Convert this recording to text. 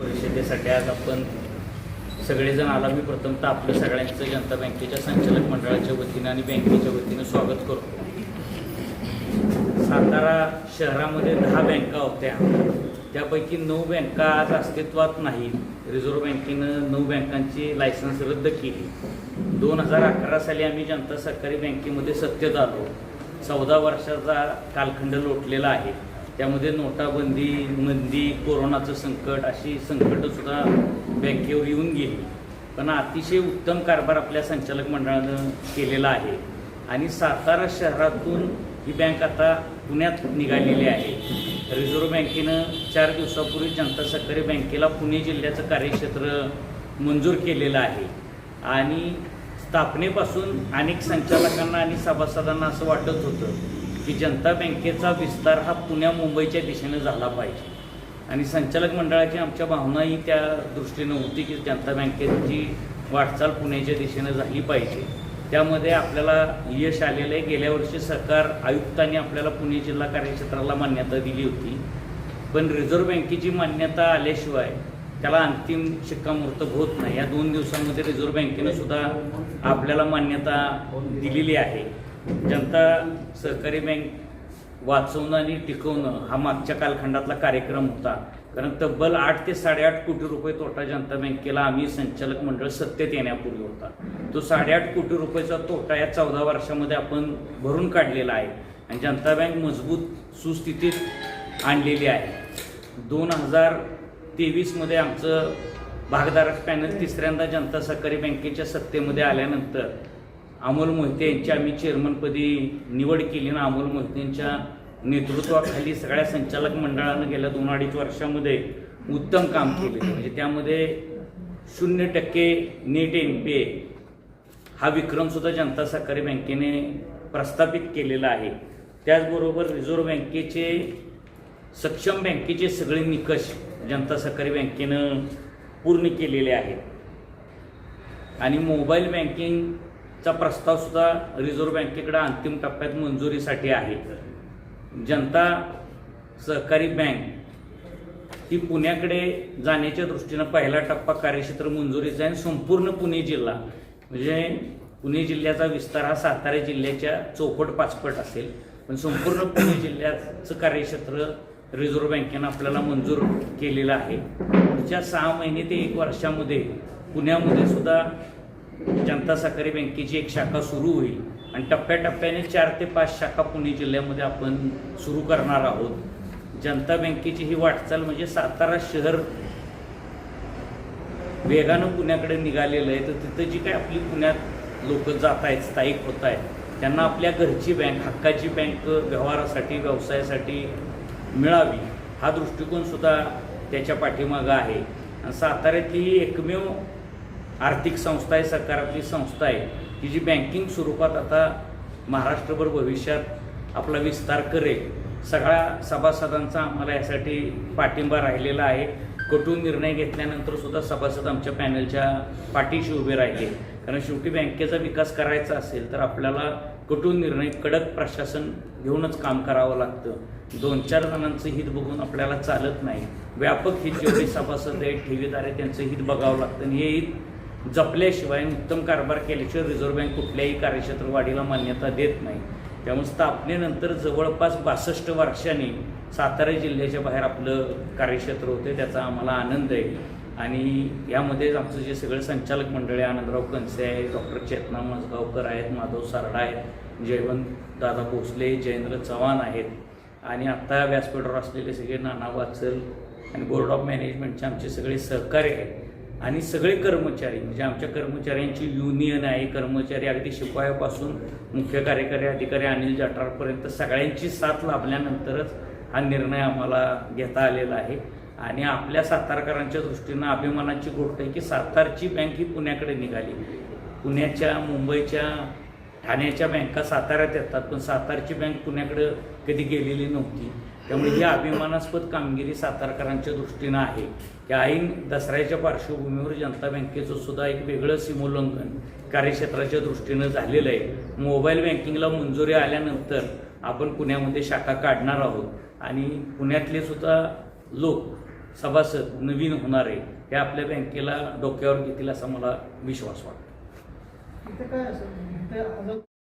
परिषदेसाठी आज आपण सगळेजण आला. मी प्रथमतः आपलं सगळ्यांचं जनता बँकेच्या संचालक मंडळाच्या वतीनं आणि बँकेच्या वतीनं स्वागत करतो. सातारा शहरामध्ये दहा बँका होत्या. त्यापैकी नऊ बँका आज अस्तित्वात नाहीत. रिझर्व्ह बँकेनं नऊ बँकांची लायसन्स रद्द केली. दोन हजार अकरा साली आम्ही जनता सहकारी बँकेमध्ये सत्तेत आलो. चौदा वर्षाचा कालखंड लोटलेला आहे. त्यामध्ये नोटाबंदी मंदी कोरोनाचं संकट अशी संकटंसुद्धा बँकेवर येऊन गेली. पण अतिशय उत्तम कारभार आपल्या संचालक मंडळानं केलेला आहे. आणि सातारा शहरातून ही बँक आता पुण्यात निघालेली आहे. रिझर्व्ह बँकेनं चार दिवसापूर्वी जनता सहकारी बँकेला पुणे जिल्ह्याचं कार्यक्षेत्र मंजूर केलेलं आहे. आणि स्थापनेपासून अनेक संचालकांना आणि सभासदांना असं वाटत होतं की जनता बँकेचा विस्तार हा पुण्या मुंबईच्या दिशेनं झाला पाहिजे. आणि संचालक मंडळाची आमच्या भावनाही त्या दृष्टीनं होती की जनता बँकेची वाटचाल पुण्याच्या दिशेनं झाली पाहिजे. त्यामध्ये आपल्याला यश आलेलं आहे. गेल्या वर्षी सरकार आयुक्तांनी आपल्याला पुणे जिल्हा कार्यक्षेत्राला मान्यता दिली होती. पण रिझर्व्ह बँकेची मान्यता आल्याशिवाय त्याला अंतिम शिक्कामोर्तब होत नाही. या दोन दिवसांमध्ये रिझर्व्ह बँकेनं सुद्धा आपल्याला मान्यता दिलेली आहे. जनता सहकारी बँक वाचवणं आणि टिकवणं हा मागच्या कालखंडातला कार्यक्रम होता. कारण तब्बल आठ ते साडेआठ कोटी रुपये तोटा जनता बँकेला आम्ही संचालक मंडळ सत्तेत येण्यापूर्वी होता. तो साडेआठ कोटी रुपयाचा तोटा या चौदा वर्षामध्ये आपण भरून काढलेला आहे. आणि जनता बँक मजबूत सुस्थितीत आणलेली आहे. दोन हजार तेवीसमध्ये आमचं भागधारक पॅनल तिसऱ्यांदा जनता सहकारी बँकेच्या सत्तेमध्ये आल्यानंतर अमोल मोहिते यांची आम्ही चेअरमनपदी निवड केली ना अमोल मोहितेंच्या नेतृत्वाखाली सगळ्या संचालक मंडळानं गेल्या दोन अडीच वर्षामध्ये उत्तम काम केले. म्हणजे त्यामध्ये शून्य टक्के नेट एम पी ए हा विक्रमसुद्धा जनता सहकारी बँकेने प्रस्थापित केलेला आहे. त्याचबरोबर रिझर्व्ह बँकेचे सक्षम बँकेचे सगळे निकष जनता सहकारी बँकेनं पूर्ण केलेले आहेत. आणि मोबाईल बँकिंग चा प्रस्तावसुद्धा रिझर्व्ह बँकेकडे अंतिम टप्प्यात मंजुरीसाठी आहे. जनता सहकारी बँक ही पुण्याकडे जाण्याच्या दृष्टीनं पहिला टप्पा कार्यक्षेत्र मंजुरीचा आहे आणि संपूर्ण पुणे जिल्हा म्हणजे पुणे जिल्ह्याचा विस्तार हा सातारा जिल्ह्याच्या चौपट पाचपट असेल. पण संपूर्ण पुणे जिल्ह्याचं कार्यक्षेत्र रिझर्व्ह बँकेनं आपल्याला मंजूर केलेलं आहे. पुढच्या सहा महिने ते एक वर्षामध्ये पुण्यामध्ये सुद्धा जनता सहकारी बँकेची एक शाखा सुरू होईल. आणि टप्प्याटप्प्याने चार ते पाच शाखा पुणे जिल्ह्यामध्ये आपण सुरू करणार आहोत. जनता बँकेची ही वाटचाल म्हणजे सातारा शहर वेगानं पुण्याकडे निघालेलं आहे. तर तिथं जी काय आपली पुण्यात लोक जात आहेत स्थायिक होत आहेत त्यांना आपल्या घरची बँक हक्काची बँक व्यवहारासाठी व्यवसायासाठी मिळावी हा दृष्टिकोनसुद्धा त्याच्या पाठीमागं आहे. आणि साताऱ्यातली एकमेव आर्थिक संस्था आहे सरकारातली संस्था आहे. की जी बँकिंग स्वरूपात आता महाराष्ट्रभर भविष्यात आपला विस्तार करेल. सगळ्या सभासदांचा आम्हाला यासाठी पाठिंबा राहिलेला आहे. कठून निर्णय घेतल्यानंतर सुद्धा सभासद आमच्या पॅनलच्या पाठीशी उभे राहिले. कारण शेवटी बँकेचा विकास करायचा असेल तर आपल्याला कटून निर्णय कडक प्रशासन घेऊनच काम करावं लागतं. दोन चार जणांचं हित बघून आपल्याला चालत नाही. व्यापक हित जेवढे सभासद आहेत ठेवीदार आहेत त्यांचं हित बघावं लागतं. आणि हे हित जपल्याशिवाय उत्तम कारभार केल्याशिवाय रिझर्व्ह बँक कुठल्याही कार्यक्षेत्र वाढीला मान्यता देत नाही. त्यामुळे स्थापनेनंतर जवळपास बासष्ट वर्षांनी सातारा जिल्ह्याच्या बाहेर आपलं कार्यक्षेत्र होते त्याचा आम्हाला आनंद आहे. आणि यामध्ये आमचं जे सगळे संचालक मंडळ आहे आनंदराव कनसे आहे डॉक्टर चेतना मजगावकर आहेत माधव सारडा आहेत जयवंत दादा भोसले जयेंद्र चव्हाण आहेत. आणि आत्ता व्यासपीठावर असलेले सगळे नाना वाचल आणि बोर्ड ऑफ मॅनेजमेंटचे आमचे सगळे सहकार्य आहेत. आणि सगळे कर्मचारी म्हणजे आमच्या कर्मचाऱ्यांची युनियन आहे कर्मचारी अगदी शिपायापासून मुख्य कार्यकारी अधिकारी अनिल जाटरापर्यंत सगळ्यांची साथ लाभल्यानंतरच हा निर्णय आम्हाला घेता आलेला आहे. आणि आपल्या सातारकरांच्या दृष्टीनं अभिमानाची गोष्ट आहे की सातारची बँक ही पुण्याकडे निघाली. पुण्याच्या मुंबईच्या ठाण्याच्या बँका साताऱ्यात येतात पण सातारची बँक पुण्याकडे कधी गेलेली नव्हती. त्यामुळे ही अभिमानास्पद कामगिरी सातारकरांच्या दृष्टीनं आहे. की ऐन दसऱ्याच्या पार्श्वभूमीवर जनता बँकेचं सुद्धा एक वेगळं सीमोल्लंघन कार्यक्षेत्राच्या दृष्टीनं झालेलं आहे. मोबाईल बँकिंगला मंजुरी आल्यानंतर आपण पुण्यामध्ये शाखा काढणार आहोत. आणि पुण्यातले सुद्धा लोक सभासद नवीन होणारे हे आपल्या बँकेला डोक्यावर घेतील असा मला विश्वास वाटतो.